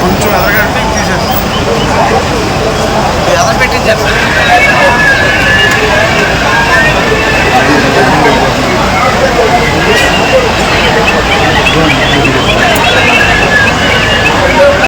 కొంచెం ఎదరగట్టి తీసేసి. ఎదర పెట్టించారు